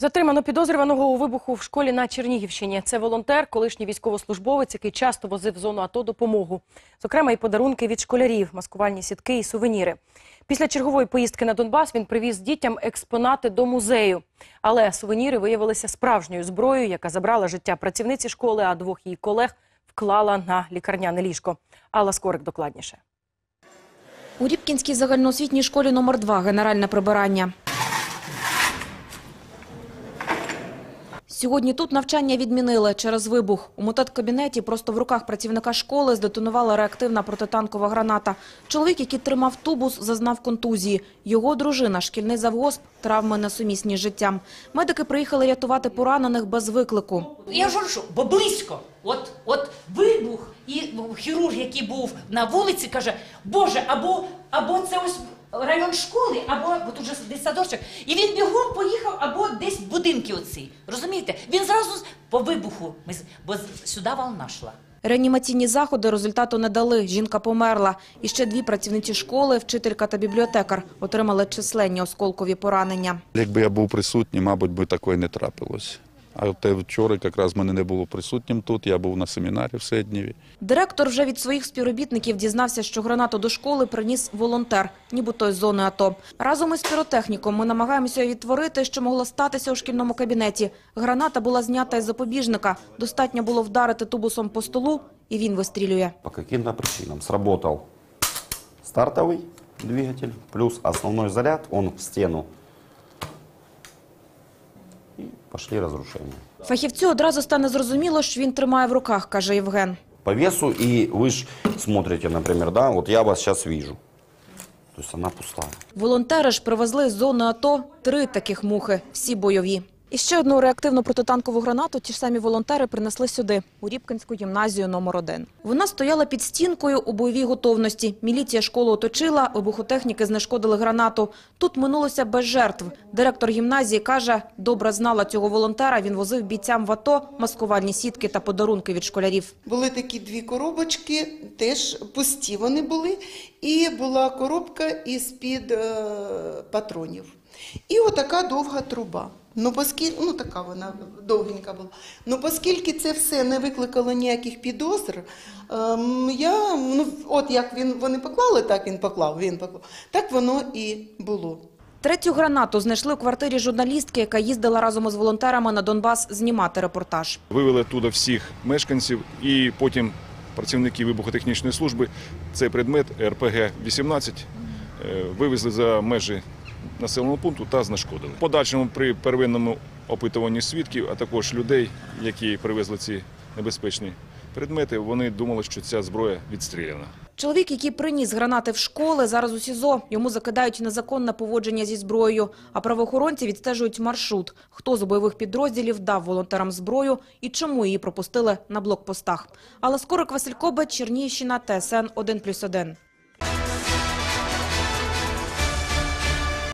Затримано підозрюваного у вибуху в школі на Чернігівщині. Це волонтер, колишній військовослужбовець, який часто возив в зону АТО допомогу. Зокрема, і подарунки від школярів, маскувальні сітки і сувеніри. Після чергової поїздки на Донбас він привіз дітям експонати до музею. Але сувеніри виявилися справжньою зброєю, яка забрала життя працівниці школи, а двох її колег вклала на лікарняне ліжко. Алла Скорик докладніше. У Рібкінській загальноосвітній школі номер 2 генеральне прибирання. Сьогодні тут навчання відмінили через вибух. У мототкабінеті просто в руках працівника школи здетонувала реактивна протитанкова граната. Чоловік, який тримав тубус, зазнав контузії. Його дружина, шкільний завгосп, травми несумісні з життям. Медики приїхали рятувати поранених без виклику. Я ж говорю, бо близько. От, от вибух, і хірург, який був на вулиці, каже: Боже, або, або це ось район школи, або бо тут же десь садочок. І він бігом поїхав, або десь будинки оці. Розумієте? Він зразу з- по вибуху, ми з- бо сюди волна йшла. Реанімаційні заходи результату не дали. Жінка померла. І ще дві працівниці школи, вчителька та бібліотекар, отримали численні осколкові поранення. Якби я був присутній, мабуть, би такої не трапилось. А те вчора якраз мене не було присутнім тут, я був на семінарі в Седнєві. Директор вже від своїх співробітників дізнався, що гранату до школи приніс волонтер, нібито з зони АТО. Разом із піротехніком ми намагаємося відтворити, що могло статися у шкільному кабінеті. Граната була знята із запобіжника. Достатньо було вдарити тубусом по столу, і він вистрілює. По каким-то причинам сработал стартовый двигатель плюс основной заряд, он в стену. Пошли розрушення. Фахівцю одразу стане зрозуміло, що він тримає в руках, каже Євген. По весу, і ви ж смотрите, наприклад, да, от я вас зараз бачу. Тобто вона пуста. Волонтери ж привезли з зони АТО три таких мухи, всі бойові. І ще одну реактивну протитанкову гранату ті ж самі волонтери принесли сюди, у Рібкінську гімназію номер 1 Вона стояла під стінкою у бойовій готовності. Міліція школу оточила, вибухотехніки знешкодили гранату. Тут минулося без жертв. Директор гімназії каже, добре знала цього волонтера, він возив бійцям в АТО маскувальні сітки та подарунки від школярів. Були такі дві коробочки, теж пусті вони були, і була коробка із-під е, патронів. І отака довга труба. Ну, оскільки, ну така вона довгенька була. Ну, оскільки це все не викликало ніяких підозр, ем, я, ну, от як він, вони поклали, так він поклав, він поклав. Так воно і було. Третю гранату знайшли у квартирі журналістки, яка їздила разом із волонтерами на Донбас знімати репортаж. Вивели туди всіх мешканців і потім працівники вибухотехнічної служби цей предмет РПГ-18 е, вивезли за межі населеного пункту та знешкодили. Подальшому при первинному опитуванні свідків, а також людей, які привезли ці небезпечні предмети, вони думали, що ця зброя відстріляна. Чоловік, який приніс гранати в школи, зараз у СІЗО. Йому закидають незаконне поводження зі зброєю. А правоохоронці відстежують маршрут. Хто з бойових підрозділів дав волонтерам зброю і чому її пропустили на блокпостах. Але Скорик Василь Кобець, Чернігівщина, ТСН 1+,1.